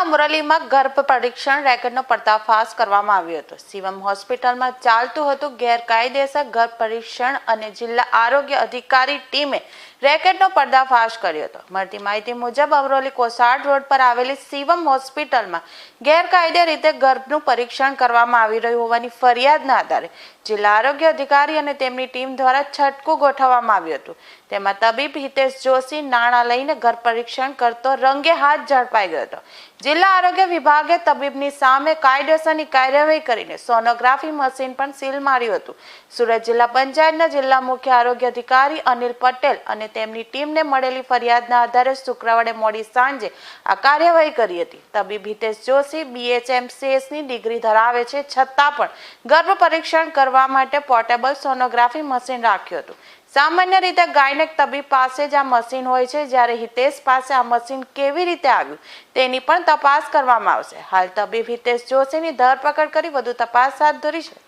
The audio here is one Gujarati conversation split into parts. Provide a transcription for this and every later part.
અમરેલીમાં ગર્ભ પરીક્ષણ રેકેટનો પર્દાફાશ કરવામાં આવ્યો હતો. શિવમ હોસ્પિટલમાં ચાલતું હતું ગેરકાયદેસર ગર્ભ પરીક્ષણ અને જિલ્લા આરોગ્ય અધિકારી ટીમે રેકેટનો પર્દાફાશ કર્યો હતો. મળતી માહિતી મુજબ અમરોલી કોસાડ રોડ પર આવેલી શિવમ હોસ્પિટલમાં ગેરકાયદે રીતે ગર્ભનું પરીક્ષણ કરવામાં આવી રહ્યું હોવાની ફરિયાદના આધારે જિલ્લા આરોગ્ય અધિકારી અને તેમની ટીમ દ્વારા છટકું ગોઠવવામાં આવ્યું હતું. તેમાં તબીબ હિતેશ જોશી નાણાં લઈને ગર્ભ પરીક્ષણ કરતો રંગે હાથ ઝડપાઈ ગયો હતો. જિલ્લા આરોગ્ય વિભાગે તબીબની સામે કાયદેસરની કાર્યવાહી કરીને સોનોગ્રાફી મશીન પણ સીલ માર્યું હતું. સુરત જિલ્લા પંચાયતના જિલ્લા મુખ્ય આરોગ્ય અધિકારી અનિલ પટેલ અને તેમની ટીમને મળેલી ફરિયાદના આધારે શુક્રવારે મોડી સાંજે આ કાર્યવાહી કરી હતી. તબીબ હિતેશ જોશી બીએચએમસીએસની ડિગ્રી ધરાવે છે છતાં પણ ગર્ભ પરીક્ષણ કરવા માટે પોર્ટેબલ સોનોગ્રાફી મશીન રાખ્યું હતું. સામાન્ય રીતે ગાયનેક તબીબ પાસે જ આ મશીન હોય છે. જ્યારે હિતેશ પાસે આ મશીન કેવી રીતે આવ્યું તેની પણ તપાસ કરવામાં આવશે. હાલ તબીબ હિતેશ જોશીની ધરપકડ કરી વધુ તપાસ હાથ ધરી છે.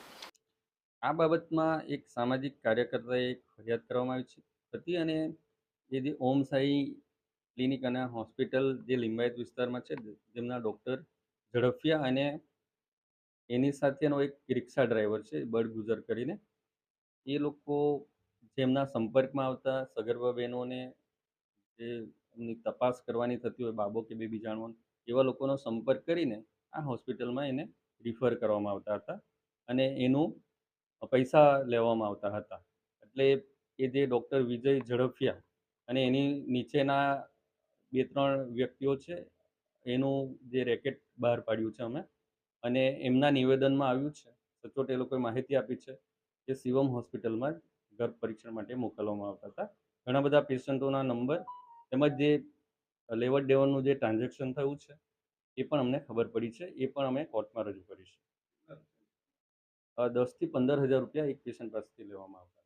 આ બાબતમાં એક સામાજિક કાર્યકર્તાએ ફરિયાદ કરવામાં આવી છે. હતી અને એ જે ઓમ સાઈ ક્લિનિક અને હોસ્પિટલ જે લિંબાયત વિસ્તારમાં છે, જેમના ડૉક્ટર ઝડફિયા અને એની સાથેનો એક રિક્ષા ડ્રાઈવર છે બળ ગુજર કરીને, એ લોકો જેમના સંપર્કમાં આવતા સગર્ભા બહેનોને જે એમની તપાસ કરવાની થતી હોય, બાબો કે બેબી જાણવાનું, એવા લોકોનો સંપર્ક કરીને આ હોસ્પિટલમાં એને રિફર કરવામાં આવતા હતા અને એનું પૈસા લેવામાં આવતા હતા. એટલે એ જે ડૉક્ટર વિજય ઝડફિયા અને એની નીચેના બે ત્રણ વ્યક્તિઓ છે, એનું જે રેકેટ બહાર પાડ્યું છે અમે અને એમના નિવેદનમાં આવ્યું છે, સચોટ એ લોકોએ માહિતી આપી છે કે શિવમ હોસ્પિટલમાં જ ગર્ભ પરીક્ષણ માટે મોકલવામાં આવતા હતા. ઘણા બધા પેશન્ટોના નંબર તેમજ જે લેવડ દેવડનું જે ટ્રાન્ઝેક્શન થયું છે, એ પણ અમને ખબર પડી છે. એ પણ અમે કોર્ટમાં રજૂ કરીશું. દસથી પંદર હજાર રૂપિયા એક પેશન્ટ પાસેથી લેવામાં આવતા